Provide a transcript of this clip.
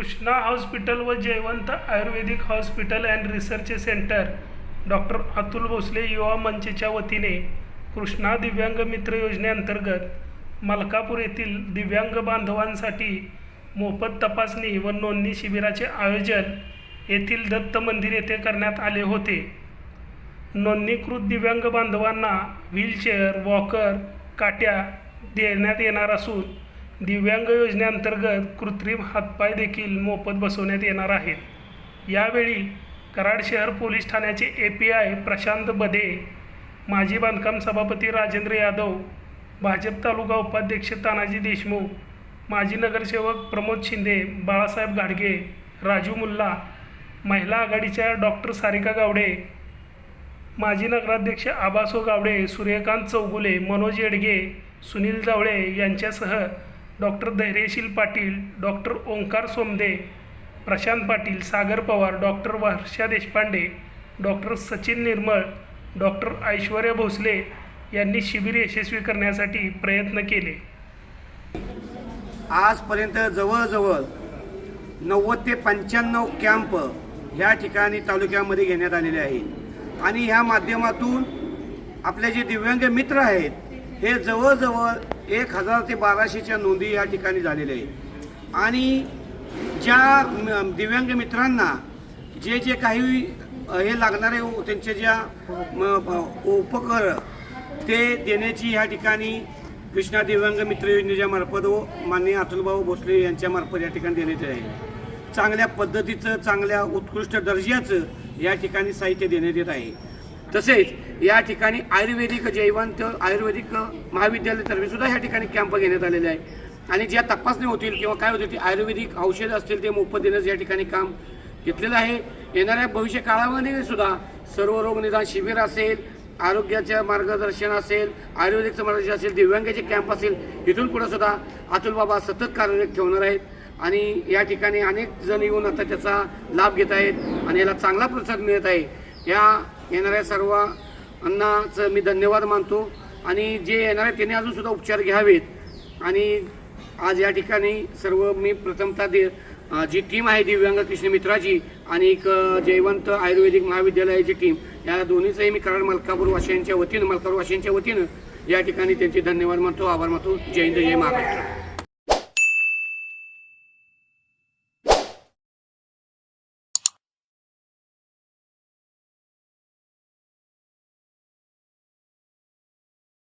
Krishna hospital व Jaywant Ayurvedic hospital and research centre. Doctor Atul Bhosale युवा मंचच्या वतीने कृष्णा दिव्यांग मित्र योजनेअंतर्गत मलकापूर येथील दिव्यांग बांधवांसाठी मोफत तपासणी व नोंदणी शिबिराचे आयोजन येथील दत्त मंदिर येथे करण्यात आले होते. नोंदणीकृत दिव्यांग बांधवांना व्हीलचेअर वॉकर काट्या देण्यात येणार असून दिव्यांग योजनेअंतर्गत कृत्रिम हातपाय देखील मोफत बसवण्यात येणार आहेत. यावेळी कराड शहर पोलीस ठाण्याचे ए पी आय प्रशांत बदे माजी बांधकाम सभापती राजेंद्र यादव भाजप तालुका उपाध्यक्ष तानाजी देशमुख माजी नगरसेवक प्रमोद शिंदे बाळासाहेब घाडगे राजू मुल्ला महिला आघाडीच्या डॉक्टर सारिका गावडे माजी नगराध्यक्ष आबासो गावडे सूर्यकांत चौगुले मनोज येडगे सुनील जावळे यांच्यासह doctor Dhairyashil Patil doctor Omkar Somde Prashant Patil Sagar Pawar doctor Varsha Deshpande doctor Sachin Nirmal doctor Aishwarya Bhosale यांनी शिबिर यशस्वी करण्यासाठी प्रयत्न केले. आजपर्यंत जवळजवळ नव्वद ते पंच्याण्णव कॅम्प ह्या ठिकाणी तालुक्यामध्ये घेण्यात आलेले आहेत. आणि ह्या माध्यमातून आपले जे दिव्यांग मित्र आहेत हे जवळजवळ एक हजार ते बाराशेच्या नोंदी या ठिकाणी झालेल्या आहेत. आणि ज्या दिव्यांग मित्रांना जे जे काही हे लागणारे त्यांच्या ज्या उपकरण उपकर ते देण्याची या ठिकाणी कृष्णा दिव्यांग मित्र योजनेच्या मार्फत व माननीय अतुलभाऊ भोसले यांच्या मार्फत या ठिकाणी देण्यात आहे. चांगल्या पद्धतीचं चांगल्या उत्कृष्ट दर्जाचं या ठिकाणी साहित्य देण्यात येत आहे. तसेच या ठिकाणी आयुर्वेदिक जैवंत आयुर्वेदिक महाविद्यालयातर्फे सुद्धा या ठिकाणी कॅम्प घेण्यात आलेले आहे. आणि ज्या तपासणी होतील किंवा काय होतील ती आयुर्वेदिक औषधं असतील ते मोफत देण्याचं या ठिकाणी काम घेतलेलं आहे. येणाऱ्या भविष्य काळामध्ये सुद्धा सर्व रोग निदान शिबिर असेल आरोग्याचं मार्गदर्शन असेल आयुर्वेदिकचं मार्गदर्शन असेल दिव्यांगाचे कॅम्प असेल इथून पुढे सुद्धा अतुल बाबा सतत कार्यरत ठेवणार आहेत. आणि या ठिकाणी अनेक जण येऊन आता त्याचा लाभ घेत आहेत आणि याला चांगला प्रतिसाद मिळत आहे. या येणाऱ्या सर्वांनाच मी धन्यवाद मानतो. आणि जे येणार आहेत त्यांनी अजूनसुद्धा उपचार घ्यावेत. आणि आज या ठिकाणी सर्व मी प्रथमतः दे जी टीम आहे दिव्यांग कृष्ण मित्राची आणि एक जयवंत आयुर्वेदिक महाविद्यालयाची टीम या दोन्हीचंही मी कराड मलकापूर वाशियांच्या वतीनं मलकापूर वाशियांच्या वतीनं या ठिकाणी त्यांचे धन्यवाद मानतो आभार मानतो. जय हिंद जय महाराष्ट्र.